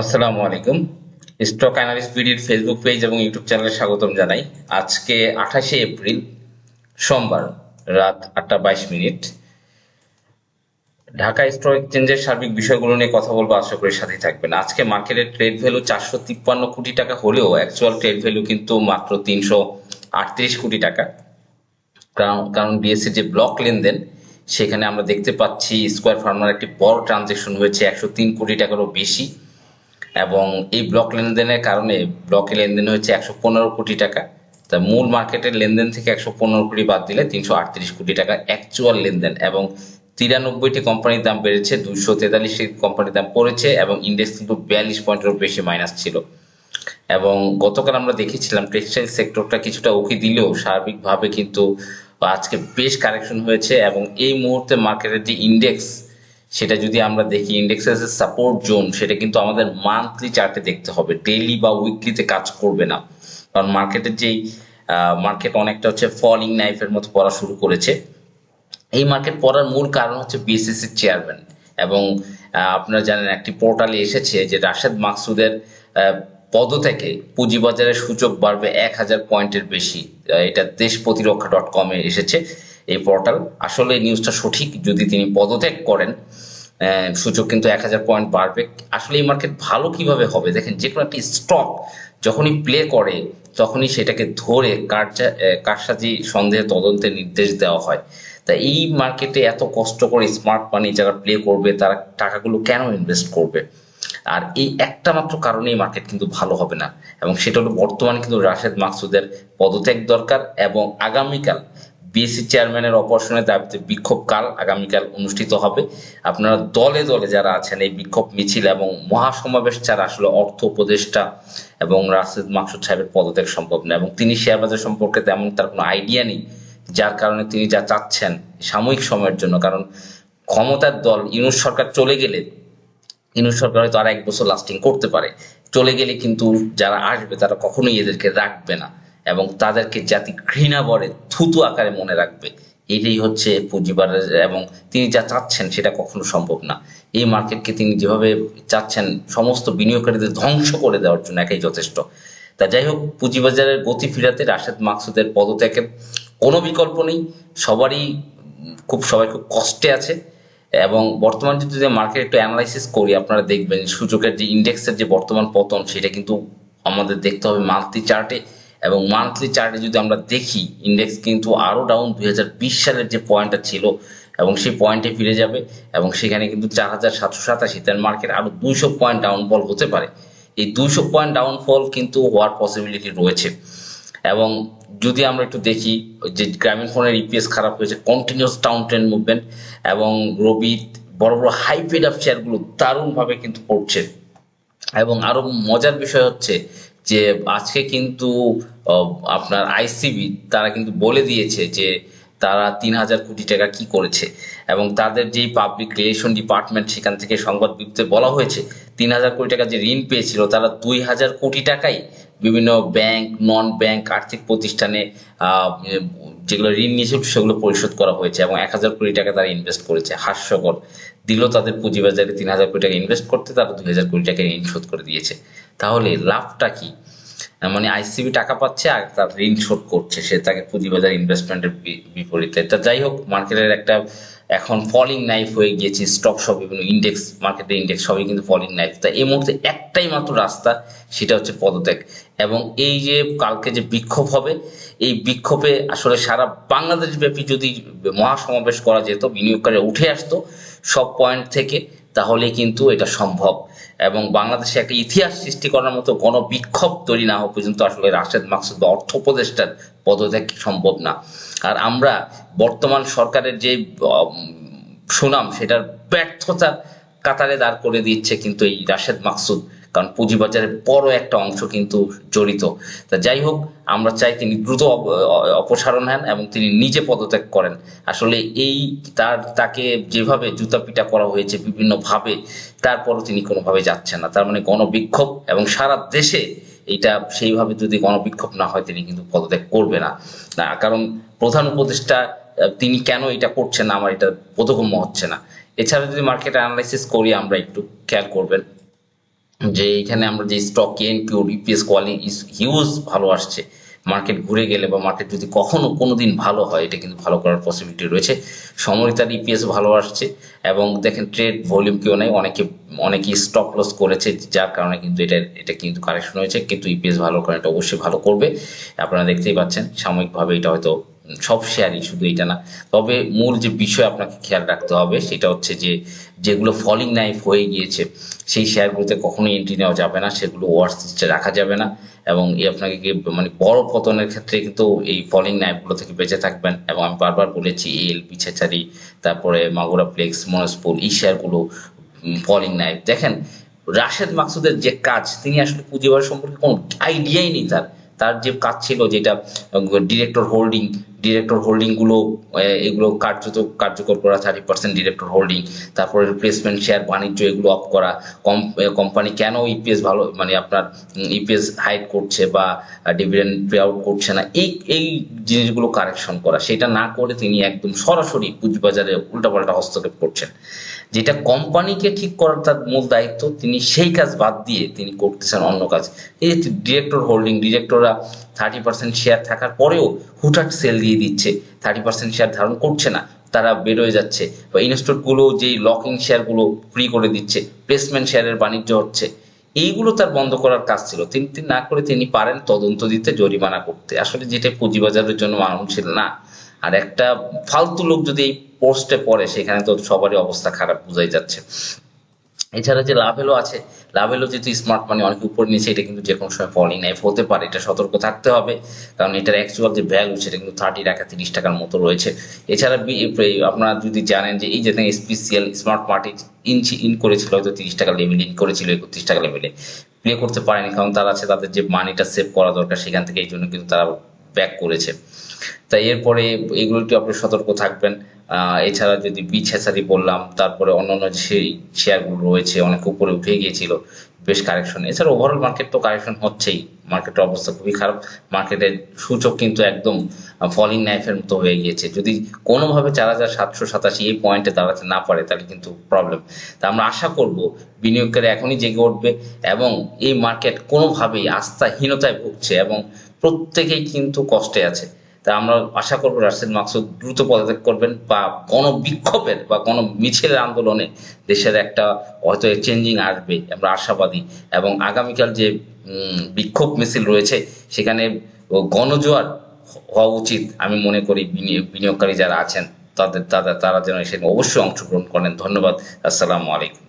আসসালামু আলাইকুম। Stock analyst বিডির ফেসবুক পেজ এবং ইউটিউব চ্যানেলে স্বাগতম জানাই। আজকে আঠাশে এপ্রিল, সোমবার, রাত আটটা বাইশ মিনিট। ঢাকা স্টক এক্সচেঞ্জের সার্বিক বিষয়গুলো নিয়ে কথা বলব, আশা করি সাথেই থাকবেন। আজকে মার্কেটের ট্রেড ভ্যালু চারশো তিপ্পান্ন কোটি টাকা হলেও অ্যাকচুয়াল ট্রেড ভ্যালু কিন্তু মাত্র তিনশো আটত্রিশ কোটি টাকা। কারণ কারণ বিএসসি যে ব্লক লেনদেন, সেখানে আমরা দেখতে পাচ্ছি স্কোয়ার ফার্মার একটি বড় ট্রানজেকশন হয়েছে, একশো তিন কোটি টাকারও বেশি। এবং এই ব্লক লেনদেনের কারণে ব্লকে লেনদেন হয়েছে একশো পনেরো কোটি টাকা। তা মূল মার্কেটের লেনদেন থেকে একশো পনেরো কোটি বাদ দিলে তিনশো আটত্রিশ কোটি টাকা অ্যাকচুয়াল লেনদেন এবং তিরানব্বইটি কোম্পানির দাম বেড়েছে, দুইশো তেতাল্লিশটি কোম্পানির দাম পড়েছে এবং ইন্ডেক্স কিন্তু বিয়াল্লিশ পয়েন্টেরও বেশি মাইনাস ছিল। এবং গতকাল আমরা দেখেছিলাম টেক্সটাইল সেক্টরটা কিছুটা উকি দিলেও সার্বিকভাবে কিন্তু আজকে বেশ কারেকশন হয়েছে এবং এই মুহূর্তে মার্কেটের যে ইন্ডেক্স সেটা যদি আমরা দেখি ইন্ডেক্সের সাপোর্ট জোন সেটা কিন্তু আমাদের মান্থলি চার্টে দেখতে হবে। ডেইলি বা উইকলিতে কাজ করবে না। কারণ মার্কেটের যেই মার্কেট অনেকটা হচ্ছে ফলিং নাইফের মতো পড়া শুরু করেছে। এই মার্কেট পড়ার মূল কারণ হচ্ছে বিএসসিসির চেয়ারম্যান এবং আপনারা জানেন একটি পোর্টালে এসেছে যে রাশেদ মাকসুদের পদ থেকে পুঁজিবাজারের সূচক বাড়বে এক হাজার পয়েন্টের বেশি। এটা দেশ প্রতিরক্ষা ডট কমে এসেছে। এই পোর্টাল আসলে নিউজটা সঠিক যদি তিনি পদত্যাগ করেন সূচক কিন্তু এক হাজার পয়েন্ট বাড়বে। আসলে এই মার্কেট ভালো কীভাবে হবে? দেখেন যে কোনো একটি স্টক যখনই প্লে করে তখনই সেটাকে ধরে আহ, কারসাজি সন্দেহে তদন্তের নির্দেশ দেওয়া হয়। তা এই মার্কেটে এত কষ্ট করে স্মার্ট মানি যারা প্লে করবে তারা টাকাগুলো কেন ইনভেস্ট করবে? আর এই একটা মাত্র কারণেই মার্কেট কিন্তু ভালো হবে না। এবং সেটা হলো বর্তমানে কিন্তু রাশেদ মাকসুদের পদত্যাগ দরকার এবং আগামীকাল বিএসসি চেয়ারম্যানের অপসারণের দাবিতে বিক্ষোভ কাল আগামীকাল অনুষ্ঠিত হবে। আপনারা দলে দলে যারা আছেন এই বিক্ষোভ মিছিল এবং মহাসমাবেশ ছাড়া আসলে অর্থ উপদেষ্টা এবং রাশেদ মাকসুদ সাহেবের পদত্যাগ সম্ভব না এবং তিনি শেয়ার বাজার সম্পর্কে তেমন তার কোনো আইডিয়া নেই, যার কারণে তিনি যা চাচ্ছেন সাময়িক সময়ের জন্য। কারণ ক্ষমতার দল ইউনুস সরকার চলে গেলে, ইউনুস সরকার হয়তো আর এক বছর লাস্টিং করতে পারে। চলে গেলে কিন্তু যারা আসবে তারা কখনোই এদেরকে রাখবে না। এবং তাদেরকে জাতি ঘৃণা বরে থুতু আকারে মনে রাখবে। এটাই হচ্ছে পুঁজিবাজার এবং তিনি যা চাচ্ছেন সেটা কখনো সম্ভব না। এই মার্কেটকে তিনি যেভাবে চাচ্ছেন, সমস্ত বিনিয়োগকারীদের ধ্বংস করে দেওয়ার জন্য একাই যথেষ্ট। তা যাই হোক, পুঁজিবাজারের গতি ফিরাতে রাশেদ মাকসুদের পদত্যাগের কোনো বিকল্প নেই। সবারই খুব, সবাই খুব কষ্টে আছে। এবং বর্তমান যদি মার্কেট একটু অ্যানালাইসিস করি, আপনারা দেখবেন সূচকের যে ইন্ডেক্সের যে বর্তমান পতন, সেটা কিন্তু আমাদের দেখতে হবে মান্থলি চার্টে এবং মান্থলি চার্টে যদি আমরা দেখি ইন্ডেক্স কিন্তু আরও ডাউন দুই হাজার বিশ সালের যে পয়েন্টটা ছিল এবং সেই পয়েন্টে ফিরে যাবে এবং সেখানে কিন্তু চার হাজার সাতশো সাতাশি তার মার্কেট আরও দুইশো পয়েন্ট ডাউনফল হতে পারে। এই দুইশো পয়েন্ট ডাউনফল কিন্তু হওয়ার পসিবিলিটি রয়েছে। এবং যদি আমরা একটু দেখি যে গ্রামীণ ফোনের ইপিএস খারাপ হয়েছে কন্টিনিউস ডাউন ট্রেন্ড মুভমেন্ট এবং রবি বড় বড় হাই পেড আপ শেয়ারগুলো দারুণভাবে কিন্তু পড়ছে। এবং আরও মজার বিষয় হচ্ছে যে আজকে কিন্তু আপনার আইসিবি তারা কিন্তু বলে দিয়েছে যে তারা তিন হাজার কোটি টাকা কি করেছে। এবং তাদের যেই পাবলিক রিলেশন ডিপার্টমেন্ট সেখান থেকে সংবাদ বিবৃতিতে বলা হয়েছে, তিন হাজার কোটি টাকা যে ঋণ পেয়েছিল তারা দুই হাজার কোটি টাকাই বিভিন্ন ব্যাংক নন ব্যাংক আর্থিক প্রতিষ্ঠানে যেগুলো ঋণ নিয়েছিল সেগুলো পরিশোধ করা হয়েছে এবং এক হাজার কোটি টাকা তারা ইনভেস্ট করেছে। হাস্যকর। দিল তাদের পুঁজিবাজারে তিন হাজার কোটি টাকা ইনভেস্ট করতে তারা দুই হাজার কোটি টাকা ঋণ শোধ করে দিয়েছে। তাহলে লাভটা কি? মানে আইসিবি টাকা পাচ্ছে আর তার ঋণ শোধ করছে, সে তাকে পুঁজিবাজার ইনভেস্টমেন্টের বিপরীতে। তা যাই হোক মার্কেটের একটা এখন ফলিং নাইফ হয়ে গিয়েছে স্টক সব বিভিন্ন ইন্ডেক্স মার্কেটের ইন্ডেক্স সবই কিন্তু ফলিং নাইফ তাই এই মুহূর্তে একটাই মাত্র রাস্তা, সেটা হচ্ছে পদত্যাগ। এবং এই যে কালকে যে বিক্ষোভ হবে, এই বিক্ষোভে আসলে সারা বাংলাদেশ ব্যাপী যদি মহাসমাবেশ করা যেত বিনিয়োগকারী উঠে আসতো সব পয়েন্ট থেকে। তাহলে কিন্তু এটা সম্ভব। এবং বাংলাদেশে একটা ইতিহাস সৃষ্টি করার মতো কোনো বিক্ষোভ তৈরি না হোক পর্যন্ত আসলে রাশেদ মাকসুদ বা অর্থ উপদেষ্টার পদত্যাগ সম্ভব না। আর আমরা বর্তমান সরকারের যে সুনাম, সেটার ব্যর্থতার কাতারে দাঁড় করে দিচ্ছে কিন্তু এই রাশেদ মাকসুদ। কারণ পুঁজিবাজারের বড় একটা অংশ কিন্তু জড়িত। তা যাই হোক, আমরা চাই তিনি দ্রুত অপসারণ হন এবং তিনি নিজে পদত্যাগ করেন। আসলে এই তার, তাকে যেভাবে জুতা পিটা করা হয়েছে বিভিন্ন ভাবে তারপরও তিনি কোনোভাবে যাচ্ছেন না। তার মানে গণবিক্ষোভ এবং সারা দেশে এটা সেইভাবে যদি গণবিক্ষোভ না হয়, তিনি কিন্তু পদত্যাগ করবে না। না, কারণ প্রধান উপদেষ্টা তিনি কেন এটা করছেন আমার এটা বোধগম্য হচ্ছে না। এছাড়া যদি মার্কেট অ্যানালাইসিস করি, আমরা একটু খেয়াল করবেন। যে এখানে আমরা যে stock N Q EPS quality huge ভালো আসছে। মার্কেট ঘুরে গেলে বা মার্কেট যদি কখনো কোনো দিন ভালো হয়, এটা কিন্তু ভালো করার পসিবিলিটি রয়েছে। সমরিতার ইপিএস ভালো আসছে এবং দেখেন ট্রেড ভলিউম কেউ নেই, অনেকে অনেকে স্টপ লস করেছে, যার কারণে কিন্তু এটা এটা কিন্তু কারেকশন হয়েছে, কিন্তু ইপিএস ভালো করে এটা অবশ্যই ভালো করবে। আপনারা দেখতেই পাচ্ছেন, সাময়িকভাবে এটা হয়তো সব শেয়ারই, শুধু এটা না। তবে মূল যে বিষয় আপনাকে খেয়াল রাখতে হবে, সেটা হচ্ছে যে, যেগুলো ফলিং নাইফ হয়ে গিয়েছে, সেই শেয়ারগুলোতে কখনোই এন্ট্রি নেওয়া যাবে না, সেগুলো ওয়ার্স লিস্টে রাখা যাবে না। এবং এই আপনাকে মানে বড় পতনের ক্ষেত্রে কিন্তু এই ফলিং নাইফগুলো থেকে বেঁচে থাকবেন। এবং আমি বারবার বলেছি এল পিছেচারি তারপরে মাগুরা প্লেক্স মনসপুল এই শেয়ারগুলো ফলিং নাইফ দেখেন, রাশেদ মাকসুদের যে কাজ, তিনি আসলে পুঁজিবাজার সম্পর্কে কোনো আইডিয়াই নেই তার। তার যে কাজ ছিল যেটা ডিরেক্টর হোল্ডিং ডিরেক্টর হোল্ডিংগুলো এগুলো কার্যত, কার্যকর করা থার্টি পার্সেন্ট ডিরেক্টর হোল্ডিং তারপরে রিপ্লেসমেন্ট শেয়ার বাণিজ্য এগুলো অফ করা কোম্পানি কেন ইপিএস ভালো মানে আপনার ইপিএস হাইড করছে বা ডিভিডেন্ড পে আউট করছে না, এই এই জিনিসগুলো কারেকশন করা, সেটা না করে তিনি একদম সরাসরি পুঁজিবাজারে উল্টাপাল্টা হস্তক্ষেপ করছেন। যেটা কোম্পানিকে ঠিক করার তার মূল দায়িত্ব, তিনি সেই কাজ বাদ দিয়ে তিনি করতেছেন অন্য কাজ। এই ডিরেক্টর হোল্ডিং ডিরেক্টররা থার্টি পার্সেন্ট শেয়ার থাকার পরেও হুটহাট সেল দিয়ে দিচ্ছে। থার্টি পার্সেন্ট শেয়ার ধারণ করছে না, তারা বেরোয় যাচ্ছে। বা ইনস্টকগুলো যেই লকিং শেয়ারগুলো ফ্রি করে দিচ্ছে প্লেসমেন্ট শেয়ারের বাণিজ্য হচ্ছে, এইগুলো তার বন্ধ করার কাজ ছিল। তিনি না করে তিনি পারেন তদন্ত দিতে জরিমানা করতে। আসলে যেটা পুঁজিবাজারের জন্য মানছিল না। আর একটা ফালতু লোক যদি এই পোস্টে পড়ে, সেখানে তো সবারই অবস্থা খারাপ, বোঝাই যাচ্ছে। এছাড়া যে লাভেলো আছে লাভেলো যেহেতু স্মার্ট মানি অনেক উপর নিচে এটা কিন্তু যে কোনো সময় ফলিং নাইফ হতে পারে, এটা সতর্ক থাকতে হবে। কারণ এটার অ্যাকচুয়াল যে ভ্যালু সেটা কিন্তু থার্টি টাকা, তিরিশ টাকার মতো রয়েছে। এছাড়া আপনারা যদি জানেন যে এই যে স্পেশিয়াল স্মার্ট মার্টি ইঞ্চি ইন করেছিল, হয়তো তিরিশ টাকা লেভেল ইন করেছিল, একত্রিশ টাকা লেভেলে প্লে করতে পারেনি, কারণ তারা আছে, তাদের যে মানিটা সেভ করা দরকার, সেখান থেকে এই জন্য কিন্তু তারা ব্যাক করেছে। তাই এরপরে এগুলো একটু আপনি সতর্ক থাকবেন। এছাড়া যদি বিচ হ্যাচারি বললাম তারপরে অন্যান্য যে শেয়ারগুলো রয়েছে, অনেক উপরে উঠে গিয়েছিল, বেশ কারেকশন এছাড়া ওভারঅল মার্কেট তো কারেকশন হচ্ছেই। মার্কেটের অবস্থা খুবই খারাপ। মার্কেটের সূচক কিন্তু একদম ফলিং নাইফের মতো হয়ে গিয়েছে। যদি কোনোভাবে চার হাজার সাতশো সাতাশি এই পয়েন্টে দাঁড়াতে না পারে, তাহলে কিন্তু প্রবলেম তা আমরা আশা করব, বিনিয়োগকারী এখনই জেগে উঠবে এবং এই মার্কেট কোনোভাবেই আস্থাহীনতায় ভুগছে এবং প্রত্যেকেই কিন্তু কষ্টে আছে। তা আমরা আশা করব রাসেল মাকসুদ দ্রুত পদত্যাগ করবেন বা গণবিক্ষোভের বা গণ মিছিলের আন্দোলনে দেশের একটা হয়তো চেঞ্জিং আসবে, আমরা আশাবাদী। এবং আগামীকাল যে বিক্ষোভ মিছিল রয়েছে, সেখানে গণজোয়ার হওয়া উচিত আমি মনে করি বিনিয়োগ বিনিয়োগকারী যারা আছেন, তাদের তারা যেন সেখানে অবশ্যই অংশগ্রহণ করেন। ধন্যবাদ, আসসালামু আলাইকুম।